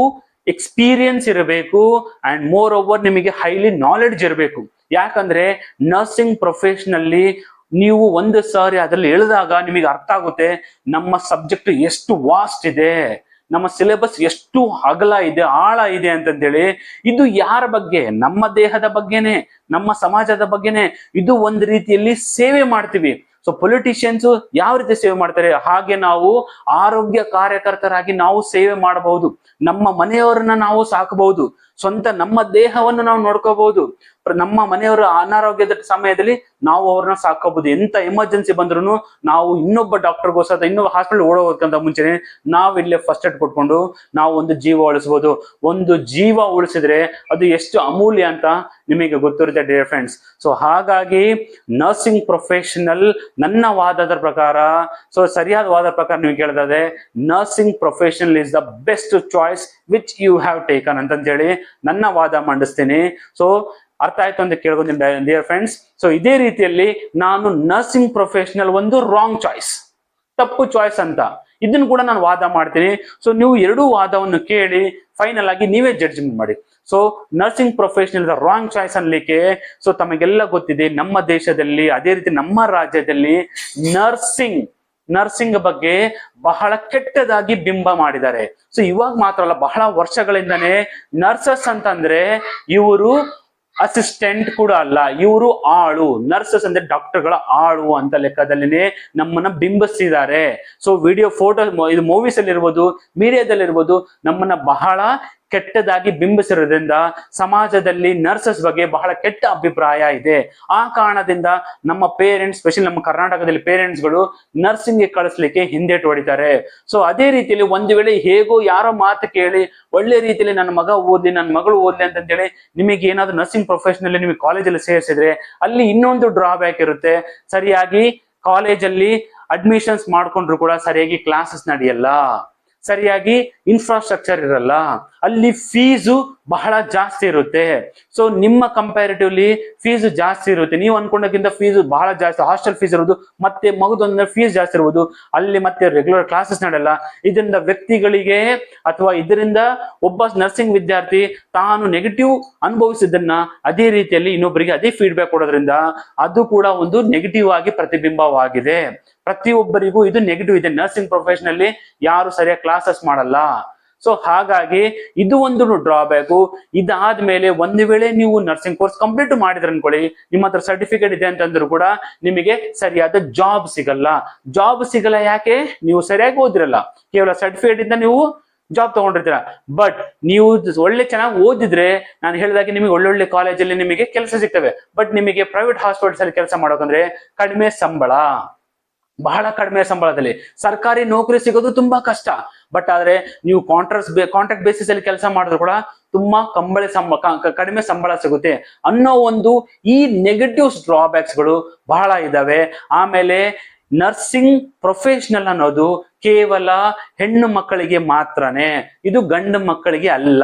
ಎಕ್ಸ್ಪೀರಿಯನ್ಸ್ ಇರಬೇಕು ಅಂಡ್ ಮೋರ್ ಓವರ್ ನಿಮಗೆ ಹೈಲಿ ನಾಲೆಡ್ಜ್ ಇರಬೇಕು. ಯಾಕಂದ್ರೆ ನರ್ಸಿಂಗ್ ಪ್ರೊಫೆಷನಲ್ಲಿ ನೀವು ಒಂದು ಸಾರಿ ಅದರಲ್ಲಿ ಹೇಳಿದಾಗ ನಿಮಗೆ ಅರ್ಥ ಆಗುತ್ತೆ, ನಮ್ಮ ಸಬ್ಜೆಕ್ಟ್ ಎಷ್ಟು ವಾಸ್ಟ್ ಇದೆ, ನಮ್ಮ ಸಿಲೆಬಸ್ ಎಷ್ಟು ಅಗಲ ಇದೆ, ಆಳ ಇದೆ ಅಂತಂದೇಳಿ, ಇದು ಯಾರ ಬಗ್ಗೆ? ನಮ್ಮ ದೇಹದ ಬಗ್ಗೆನೆ, ನಮ್ಮ ಸಮಾಜದ ಬಗ್ಗೆನೆ, ಇದು ಒಂದು ರೀತಿಯಲ್ಲಿ ಸೇವೆ ಮಾಡ್ತೀವಿ. ಸೊ ಪೊಲಿಟಿಷಿಯನ್ಸ್ ಯಾವ ರೀತಿ ಸೇವೆ ಮಾಡ್ತಾರೆ? ಹಾಗೆ ನಾವು ಆರೋಗ್ಯ ಕಾರ್ಯಕರ್ತರಾಗಿ ನಾವು ಸೇವೆ ಮಾಡಬಹುದು. ನಮ್ಮ ಮನೆಯವರನ್ನ ನಾವು ಸಾಕಬಹುದು. ಸ್ವಂತ ನಮ್ಮ ದೇಹವನ್ನು ನಾವು ನೋಡ್ಕೋಬಹುದು. ನಮ್ಮ ಮನೆಯವರ ಅನಾರೋಗ್ಯದ ಸಮಯದಲ್ಲಿ ನಾವು ಅವ್ರನ್ನ ಸಾಕೋಬಹುದು ಎಂತ ಎಮರ್ಜೆನ್ಸಿ ಬಂದ್ರು ನಾವು ಇನ್ನೊಬ್ಬ ಡಾಕ್ಟರ್ ಡಾಕ್ಟರ್ಗೋಸ್ಕರ ಇನ್ನೊಬ್ಬ ಹಾಸ್ಪಿಟಲ್ ಓಡೋಗೋದಕ್ಕಿಂತ ಮುಂಚೆನೆ ನಾವು ಇಲ್ಲೇ ಫಸ್ಟ್ ಏಡ್ ಕೊಟ್ಕೊಂಡು ನಾವು ಒಂದು ಜೀವ ಉಳಿಸ್ಬೋದು. ಒಂದು ಜೀವ ಉಳಿಸಿದ್ರೆ ಅದು ಎಷ್ಟು ಅಮೂಲ್ಯ ಅಂತ ನಿಮಗೆ ಗೊತ್ತಿರುತ್ತೆ ಡಿಯರ್ ಫ್ರೆಂಡ್ಸ್ ಸೊ ಹಾಗಾಗಿ ನರ್ಸಿಂಗ್ ಪ್ರೊಫೆಷನಲ್ ನನ್ನ ವಾದದ ಪ್ರಕಾರ ಸೊ ಸರಿಯಾದ ವಾದದ ಪ್ರಕಾರ ನೀವು ಕೇಳಿದ್ರೆ nursing professional is the best choice which you have taken ಅಂತಂತೇಳಿ ನನ್ನ ವಾದ ಮಂಡಿಸ್ತೀನಿ. ಸೊ ಅರ್ಥ ಆಯ್ತು ಅಂತ ಕೇಳ್ಕೊಂತೀನಿ ಡಿಯರ್ ಫ್ರೆಂಡ್ಸ್ ಸೊ ಇದೇ ರೀತಿಯಲ್ಲಿ ನಾನು ನರ್ಸಿಂಗ್ ಪ್ರೊಫೆಷನಲ್ ಒಂದು ರಾಂಗ್ ಚಾಯ್ಸ್ ತಪ್ಪು ಚಾಯ್ಸ್ ಅಂತ. ಇದನ್ನು ಕೂಡ ನಾನು ವಾದ ಮಾಡ್ತೀನಿ. ಸೊ ನೀವು ಎರಡೂ ವಾದವನ್ನು ಕೇಳಿ ಫೈನಲ್ ಆಗಿ ನೀವೇ ಜಡ್ಜ್ಮೆಂಟ್ ಮಾಡಿ. So nursing professional wrong choice ಅನ್ಲಿಕ್ಕೆ ಸೊ ತಮಗೆಲ್ಲ ಗೊತ್ತಿದೆ, ನಮ್ಮ ದೇಶದಲ್ಲಿ, ಅದೇ ರೀತಿ ನಮ್ಮ ರಾಜ್ಯದಲ್ಲಿ ನರ್ಸಿಂಗ್ ನರ್ಸಿಂಗ್ ಬಗ್ಗೆ ಬಹಳ ಕೆಟ್ಟದಾಗಿ ಬಿಂಬ ಮಾಡಿದ್ದಾರೆ. ಸೊ ಇವಾಗ ಮಾತ್ರ ಅಲ್ಲ, ಬಹಳ ವರ್ಷಗಳಿಂದನೇ ನರ್ಸಸ್ ಅಂತಂದ್ರೆ ಇವರು ಅಸಿಸ್ಟೆಂಟ್ ಕೂಡ ಅಲ್ಲ, ಇವರು ಆಳು. ನರ್ಸಸ್ ಅಂದ್ರೆ ಡಾಕ್ಟರ್ಗಳ ಆಳು ಅಂತ ಲೆಕ್ಕದಲ್ಲಿನೇ ನಮ್ಮನ್ನ ಬಿಂಬಿಸ್ತಿದ್ದಾರೆ. ಸೊ ವಿಡಿಯೋ ಫೋಟೋ ಇದು ಮೂವೀಸ್ ಅಲ್ಲಿ ಇರ್ಬೋದು ಮೀಡಿಯಾದಲ್ಲಿ ಇರ್ಬೋದು ನಮ್ಮನ್ನ ಬಹಳ ಕೆಟ್ಟದಾಗಿ ಬಿಂಬಿಸಿರೋದ್ರಿಂದ ಸಮಾಜದಲ್ಲಿ ನರ್ಸಸ್ ಬಗ್ಗೆ ಬಹಳ ಕೆಟ್ಟ ಅಭಿಪ್ರಾಯ ಇದೆ. ಆ ಕಾರಣದಿಂದ ನಮ್ಮ ಪೇರೆಂಟ್ಸ್ ಸ್ಪೆಷಲ್ ನಮ್ಮ ಕರ್ನಾಟಕದಲ್ಲಿ ಪೇರೆಂಟ್ಸ್ಗಳು ನರ್ಸಿಂಗ್ಗೆ ಕಳಿಸ್ಲಿಕ್ಕೆ ಹಿಂದೇಟು ಹೊಡಿತಾರೆ. ಸೊ ಅದೇ ರೀತಿಯಲ್ಲಿ ಒಂದು ವೇಳೆ ಹೇಗೋ ಯಾರೋ ಮಾತು ಕೇಳಿ, ಒಳ್ಳೆ ರೀತಿಯಲ್ಲಿ ನನ್ನ ಮಗ ಓದ್ಲಿ, ನನ್ನ ಮಗಳು ಓದ್ಲಿ ಅಂತಂತೇಳಿ ನಿಮಗೆ ಏನಾದ್ರು ನರ್ಸಿಂಗ್ ಪ್ರೊಫೆಷನಲ್ಲಿ ನಿಮಗೆ ಕಾಲೇಜಲ್ಲಿ ಸೇರಿಸಿದ್ರೆ, ಅಲ್ಲಿ ಇನ್ನೊಂದು ಡ್ರಾಬ್ಯಾಕ್ ಇರುತ್ತೆ. ಸರಿಯಾಗಿ ಕಾಲೇಜಲ್ಲಿ ಅಡ್ಮಿಷನ್ಸ್ ಮಾಡ್ಕೊಂಡ್ರು ಕೂಡ ಸರಿಯಾಗಿ ಕ್ಲಾಸಸ್ ನಡೆಯಲ್ಲ. ಸರಿಯಾಗಿ ಇನ್ಫ್ರಾಸ್ಟ್ರಕ್ಚರ್ ಇರಲ್ಲ. ಅಲ್ಲಿ ಫೀಸು ಬಹಳ ಜಾಸ್ತಿ ಇರುತ್ತೆ. ಸೊ ನಿಮ್ಮ ಕಂಪ್ಯಾರಿಟಿವ್ಲಿ ಫೀಸ್ ಜಾಸ್ತಿ ಇರುತ್ತೆ. ನೀವು ಅನ್ಕೊಂಡಕ್ಕಿಂತ ಫೀಸ್ ಬಹಳ ಜಾಸ್ತಿ. ಹಾಸ್ಟೆಲ್ ಫೀಸ್ ಇರೋದು ಮತ್ತೆ ಮಗದೊಂದ್ರೆ ಫೀಸ್ ಜಾಸ್ತಿ ಇರುವುದು, ಅಲ್ಲಿ ಮತ್ತೆ ರೆಗ್ಯುಲರ್ ಕ್ಲಾಸಸ್ ನಡೆಯಲ್ಲ. ಇದರಿಂದ ವ್ಯಕ್ತಿಗಳಿಗೆ ಅಥವಾ ಇದರಿಂದ ಒಬ್ಬ ನರ್ಸಿಂಗ್ ವಿದ್ಯಾರ್ಥಿ ತಾನು ನೆಗೆಟಿವ್ ಅನುಭವಿಸಿದ್ದನ್ನ ಅದೇ ರೀತಿಯಲ್ಲಿ ಇನ್ನೊಬ್ಬರಿಗೆ ಅದೇ ಫೀಡ್ಬ್ಯಾಕ್ ಕೊಡೋದ್ರಿಂದ ಅದು ಕೂಡ ಒಂದು ನೆಗೆಟಿವ್ ಆಗಿ ಪ್ರತಿಬಿಂಬವಾಗಿದೆ. ಪ್ರತಿಯೊಬ್ಬರಿಗೂ ಇದು ನೆಗೆಟಿವ್ ಇದೆ. ನರ್ಸಿಂಗ್ ಪ್ರೊಫೆಷನಲ್ಲಿ ಯಾರು ಸರಿಯಾಗಿ ಕ್ಲಾಸಸ್ ಮಾಡಲ್ಲ. ಸೊ ಹಾಗಾಗಿ ಇದು ಒಂದು ಡ್ರಾಬ್ಯಾಕು ಇದಾದ್ಮೇಲೆ ಒಂದು ವೇಳೆ ನೀವು ನರ್ಸಿಂಗ್ ಕೋರ್ಸ್ ಕಂಪ್ಲೀಟ್ ಮಾಡಿದ್ರೆ ಅನ್ಕೊಳ್ಳಿ, ನಿಮ್ಮ ಹತ್ರ ಸರ್ಟಿಫಿಕೇಟ್ ಇದೆ ಅಂತಂದ್ರೂ ಕೂಡ ನಿಮಗೆ ಸರಿಯಾದ ಜಾಬ್ ಸಿಗಲ್ಲ. ಜಾಬ್ ಸಿಗಲ್ಲ ಯಾಕೆ? ನೀವು ಸರಿಯಾಗಿ ಓದಿರಲ್ಲ. ಕೇವಲ ಸರ್ಟಿಫಿಕೇಟ್ ಇಂದ ನೀವು ಜಾಬ್ ತಗೊಂಡಿರ್ತೀರ. ಬಟ್ ನೀವು ಒಳ್ಳೆ ಚೆನ್ನಾಗಿ ಓದಿದ್ರೆ, ನಾನು ಹೇಳಿದಾಗೆ ನಿಮಗೆ ಒಳ್ಳೊಳ್ಳೆ ಕಾಲೇಜಲ್ಲಿ ನಿಮಗೆ ಕೆಲಸ ಸಿಗ್ತವೆ. ಬಟ್ ನಿಮಗೆ ಪ್ರೈವೇಟ್ ಹಾಸ್ಪಿಟಲ್ಸ್ ಅಲ್ಲಿ ಕೆಲಸ ಮಾಡೋಕಂದ್ರೆ ಕಡಿಮೆ ಸಂಬಳ. ಬಹಳ ಕಡಿಮೆ ಸಂಬಳದಲ್ಲಿ. ಸರ್ಕಾರಿ ನೌಕರಿ ಸಿಗೋದು ತುಂಬಾ ಕಷ್ಟ. ಬಟ್ ಆದ್ರೆ ನೀವು ಕಾಂಟ್ರಾಕ್ಟ್ ಕಾಂಟ್ರಾಕ್ಟ್ ಬೇಸಿಸ್ ಅಲ್ಲಿ ಕೆಲಸ ಮಾಡಿದ್ರು ಕೂಡ ತುಂಬಾ ಕಂಬಳಿ ಸಂಬ, ಕ- ಕ- ಕಡಿಮೆ ಸಂಬಳ ಸಿಗುತ್ತೆ. ಅನ್ನೋ ಒಂದು ಈ ನೆಗೆಟಿವ್ ಡ್ರಾಬ್ಯಾಕ್ಸ್ಗಳು ಬಹಳ ಇದಾವೆ. ಆಮೇಲೆ ನರ್ಸಿಂಗ್ ಪ್ರೊಫೆಷನಲ್ ಅನ್ನೋದು ಕೇವಲ ಹೆಣ್ಣು ಮಕ್ಕಳಿಗೆ ಮಾತ್ರನೇ, ಇದು ಗಂಡು ಮಕ್ಕಳಿಗೆ ಅಲ್ಲ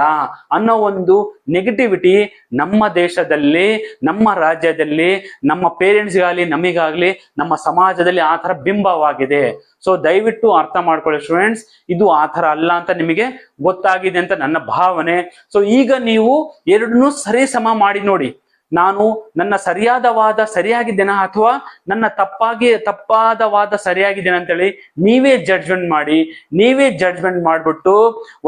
ಅನ್ನೋ ಒಂದು ನೆಗೆಟಿವಿಟಿ ನಮ್ಮ ದೇಶದಲ್ಲಿ, ನಮ್ಮ ರಾಜ್ಯದಲ್ಲಿ, ನಮ್ಮ ಪೇರೆಂಟ್ಸ್ಗಾಗಲಿ ನಮಗಾಗ್ಲಿ, ನಮ್ಮ ಸಮಾಜದಲ್ಲಿ ಆ ಥರ ಬಿಂಬವಾಗಿದೆ. ಸೊ ದಯವಿಟ್ಟು ಅರ್ಥ ಮಾಡ್ಕೊಳ್ಳಿ ಸ್ಟೂಡೆಂಟ್ಸ್ ಇದು ಆ ಥರ ಅಲ್ಲ ಅಂತ ನಿಮಗೆ ಗೊತ್ತಾಗಿದೆ ಅಂತ ನನ್ನ ಭಾವನೆ. ಸೊ ಈಗ ನೀವು ಎರಡನ್ನೂ ಸರಿ ಸಮ ಮಾಡಿ ನೋಡಿ. ನಾನು ನನ್ನ ಸರಿಯಾದ ವಾದ ಸರಿಯಾಗಿದ್ದೇನಾ ಅಥವಾ ನನ್ನ ತಪ್ಪಾಗಿ ತಪ್ಪಾದ ವಾದ ಸರಿಯಾಗಿದ್ದೇನೆ ಅಂತೇಳಿ ನೀವೇ ಜಡ್ಜ್ಮೆಂಟ್ ಮಾಡಿ, ನೀವೇ ಜಡ್ಜ್ಮೆಂಟ್ ಮಾಡ್ಬಿಟ್ಟು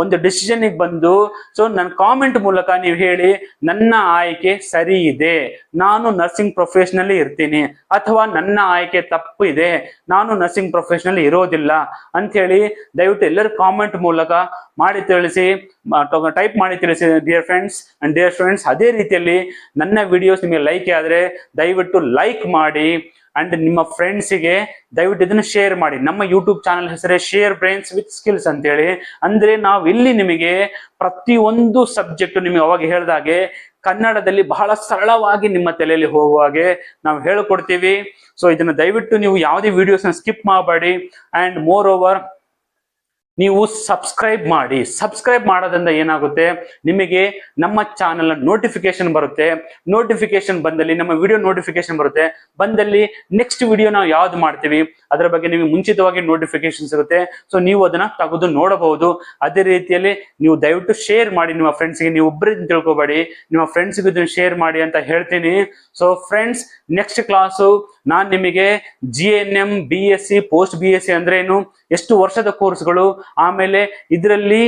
ಒಂದು ಡಿಸಿಷನ್ಗೆ ಬಂದು ಸೊ ನನ್ನ ಕಾಮೆಂಟ್ ಮೂಲಕ ನೀವು ಹೇಳಿ, ನನ್ನ ಆಯ್ಕೆ ಸರಿ ಇದೆ. ನಾನು ನರ್ಸಿಂಗ್ ಪ್ರೊಫೆಷನಲ್ಲಿ ಇರ್ತೀನಿ ಅಥವಾ ನನ್ನ ಆಯ್ಕೆ ತಪ್ಪು ಇದೆ. ನಾನು ನರ್ಸಿಂಗ್ ಪ್ರೊಫೆಷನಲ್ ಇರೋದಿಲ್ಲ ಅಂತ ಹೇಳಿ ದಯವಿಟ್ಟು ಎಲ್ಲರೂ ಕಾಮೆಂಟ್ ಮೂಲಕ ಮಾಡಿ ತಿಳಿಸಿ ಟೈಪ್ ಮಾಡಿ ತಿಳಿಸಿ dear friends and dear friends ಅದೇ ರೀತಿಯಲ್ಲಿ ನನ್ನ ವಿಡಿಯೋಸ್ ನಿಮಗೆ ಲೈಕ್ ಆದರೆ ದಯವಿಟ್ಟು ಲೈಕ್ ಮಾಡಿ ಅಂಡ್ ನಿಮ್ಮ ಫ್ರೆಂಡ್ಸಿಗೆ ದಯವಿಟ್ಟು ಇದನ್ನು ಶೇರ್ ಮಾಡಿ. ನಮ್ಮ ಯೂಟ್ಯೂಬ್ ಚಾನಲ್ ಹೆಸರೇ ಶೇರ್ ಬ್ರೈನ್ಸ್ ವಿತ್ ಸ್ಕಿಲ್ಸ್ ಅಂತೇಳಿ. ಅಂದರೆ ನಾವು ಇಲ್ಲಿ ನಿಮಗೆ ಪ್ರತಿಯೊಂದು ಸಬ್ಜೆಕ್ಟ್ ನಿಮಗೆ ಅವಾಗ ಹೇಳಿದಾಗೆ ಕನ್ನಡದಲ್ಲಿ ಬಹಳ ಸರಳವಾಗಿ ನಿಮ್ಮ ತಲೆಯಲ್ಲಿ ಹೋಗುವ ಹಾಗೆ ನಾವು ಹೇಳಿಕೊಡ್ತೀವಿ. ಸೊ ಇದನ್ನು ದಯವಿಟ್ಟು ನೀವು ಯಾವುದೇ ವಿಡಿಯೋಸ್ನ ಸ್ಕಿಪ್ ಮಾಡಬೇಡಿ. ಆ್ಯಂಡ್ ಮೋರ್ ಓವರ್ ನೀವು ಸಬ್ಸ್ಕ್ರೈಬ್ ಮಾಡಿ. ಸಬ್ಸ್ಕ್ರೈಬ್ ಮಾಡೋದ್ರಿಂದ ಏನಾಗುತ್ತೆ? ನಿಮಗೆ ನಮ್ಮ ಚಾನಲ್ ನೋಟಿಫಿಕೇಶನ್ ಬರುತ್ತೆ. ನೋಟಿಫಿಕೇಶನ್ ಬಂದಲ್ಲಿ, ನಮ್ಮ ವಿಡಿಯೋ ನೋಟಿಫಿಕೇಶನ್ ಬರುತ್ತೆ. ಬಂದಲ್ಲಿ ನೆಕ್ಸ್ಟ್ ವಿಡಿಯೋ ನಾವು ಯಾವ್ದು ಮಾಡ್ತೀವಿ? ಅದರ ಬಗ್ಗೆ ನಿಮಗೆ ಮುಂಚಿತವಾಗಿ ನೋಟಿಫಿಕೇಶನ್ ಸಿಗುತ್ತೆ ಸೊ ನೀವು ಅದನ್ನ ತೆಗೆದು ನೋಡಬಹುದು. ಅದೇ ರೀತಿಯಲ್ಲಿ ನೀವು ದಯವಿಟ್ಟು ಶೇರ್ ಮಾಡಿ ನಿಮ್ಮ ಫ್ರೆಂಡ್ಸ್ಗೆ ನೀವು ಒಬ್ಬರಿಂದ ತಿಳ್ಕೊಬೇಡಿ. ನಿಮ್ಮ ಫ್ರೆಂಡ್ಸ್ಗೆ ಇದನ್ನ ಶೇರ್ ಮಾಡಿ ಅಂತ ಹೇಳ್ತೀನಿ. ಸೊ ಫ್ರೆಂಡ್ಸ್ ನೆಕ್ಸ್ಟ್ ಕ್ಲಾಸು ನಾನ್ ನಿಮಗೆ G N M B S C post B S C ಅಂದ್ರೆ ಏನು ಎಷ್ಟು ವರ್ಷದ ಕೋರ್ಸ್ಗಳು ಆಮೇಲೆ ಇದರಲ್ಲಿ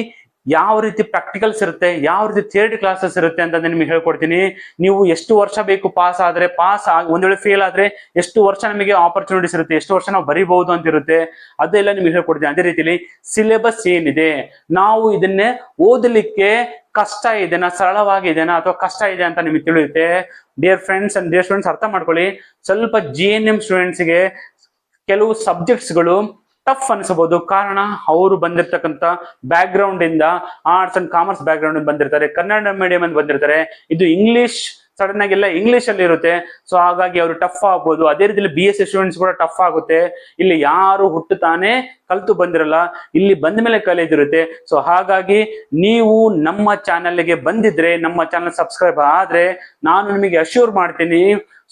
ಯಾವ ರೀತಿ ಪ್ರಾಕ್ಟಿಕಲ್ಸ್ ಇರುತ್ತೆ, ಯಾವ ರೀತಿ ಥಿಯರಿ ಕ್ಲಾಸಸ್ ಇರುತ್ತೆ ಅಂತ ನಿಮಗೆ ಹೇಳ್ಕೊಡ್ತೀನಿ. ನೀವು ಎಷ್ಟು ವರ್ಷ ಬೇಕು ಪಾಸ್ ಆದ್ರೆ ಪಾಸ್ ಒಂದ್ ವೇಳೆ ಫೇಲ್ ಆದ್ರೆ ಎಷ್ಟು ವರ್ಷ ನಮಗೆ ಆಪರ್ಚುನಿಟೀಸ್ ಇರುತ್ತೆ, ಎಷ್ಟು ವರ್ಷ ನಾವು ಬರಿಬಹುದು ಅಂತ ಇರುತ್ತೆ, ಅದೆಲ್ಲ ನಿಮಗೆ ಹೇಳ್ಕೊಡ್ತೀನಿ. ಅದೇ ರೀತಿಲಿ ಸಿಲೆಬಸ್ ಏನಿದೆ, ನಾವು ಇದನ್ನೇ ಓದಲಿಕ್ಕೆ ಕಷ್ಟ ಇದೆನಾ ಸರಳವಾಗಿದೆನಾ ಅಥವಾ ಕಷ್ಟ ಇದೆ ಅಂತ ನಿಮಗೆ ತಿಳಿಯುತ್ತೆ. Dear friends and dear students ಅರ್ಥ ಮಾಡ್ಕೊಳ್ಳಿ. ಸ್ವಲ್ಪ ಜಿ ಎನ್ ಎಂ ಸ್ಟೂಡೆಂಟ್ಸ್ಗೆ ಕೆಲವು ಸಬ್ಜೆಕ್ಟ್ಸ್ಗಳು ಟಫ್ ಅನ್ಸಬಹುದು ಕಾರಣ, ಅವರು ಬಂದಿರತಕ್ಕಂತ ಬ್ಯಾಕ್ ಗ್ರೌಂಡ್ ಇಂದ arts and commerce background ಬಂದಿರ್ತಾರೆ. ಕನ್ನಡ ಮೀಡಿಯಂ ಅಂತ ಬಂದಿರ್ತಾರೆ. ಇದು ಇಂಗ್ಲಿಷ್ ಸಡನ್ ಆಗಿ ಎಲ್ಲ ಇಂಗ್ಲಿಷ್ ಅಲ್ಲಿ ಇರುತ್ತೆ. ಸೊ ಹಾಗಾಗಿ ಅವರು ಟಫ್ ಆಗ್ಬೋದು. ಅದೇ ರೀತಿಯಲ್ಲಿ ಬಿ ಎಸ್ ಸಿ ಸ್ಟೂಡೆಂಟ್ಸ್ ಕೂಡ ಟಫ್ ಆಗುತ್ತೆ. ಇಲ್ಲಿ ಯಾರು ಹುಟ್ಟುತ್ತಾನೆ ಕಲ್ತು ಬಂದಿರಲ್ಲ. ಇಲ್ಲಿ ಬಂದ ಮೇಲೆ ಕಲಿದಿರುತ್ತೆ ಸೊ ಹಾಗಾಗಿ ನೀವು ನಮ್ಮ ಚಾನಲ್ಗೆ ಬಂದಿದ್ರೆ, ನಮ್ಮ ಚಾನಲ್ ಸಬ್ಸ್ಕ್ರೈಬ್ ಆದ್ರೆ ನಾನು ನಿಮಗೆ ಅಶ್ಯೂರ್ ಮಾಡ್ತೀನಿ.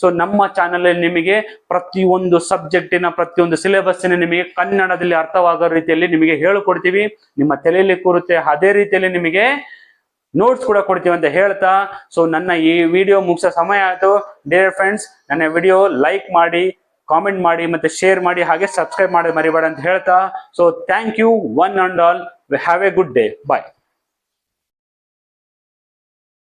ಸೊ ನಮ್ಮ ಚಾನಲ್ ಅಲ್ಲಿ ನಿಮಗೆ ಪ್ರತಿಯೊಂದು ಸಬ್ಜೆಕ್ಟಿನ ಪ್ರತಿಯೊಂದು ಸಿಲೆಬಸ್ಸಿನ ನಿಮಗೆ ಕನ್ನಡದಲ್ಲಿ ಅರ್ಥವಾಗೋ ರೀತಿಯಲ್ಲಿ ನಿಮಗೆ ಹೇಳಿಕೊಡ್ತೀವಿ. ನಿಮ್ಮ ತಲೆಯಲ್ಲಿ ಕೂರುತ್ತೆ. ಅದೇ ರೀತಿಯಲ್ಲಿ ನಿಮಗೆ ನೋಟ್ಸ್ ಕೂಡ ಕೊಡ್ತೀವಿ ಅಂತ ಹೇಳ್ತಾ ಸೊ ನನ್ನ ಈ ವಿಡಿಯೋ ಮುಗಿಸೋ ಸಮಯ ಆಯಿತು. ಡಿಯರ್ ಫ್ರೆಂಡ್ಸ್ ನನ್ನ ವಿಡಿಯೋ ಲೈಕ್ ಮಾಡಿ ಕಾಮೆಂಟ್ ಮಾಡಿ ಮತ್ತೆ ಶೇರ್ ಮಾಡಿ ಹಾಗೆ ಸಬ್ಸ್ಕ್ರೈಬ್ ಮಾಡಿ ಮರಿಬೇಡ ಅಂತ ಹೇಳ್ತಾ so thank you one and all have a good day bye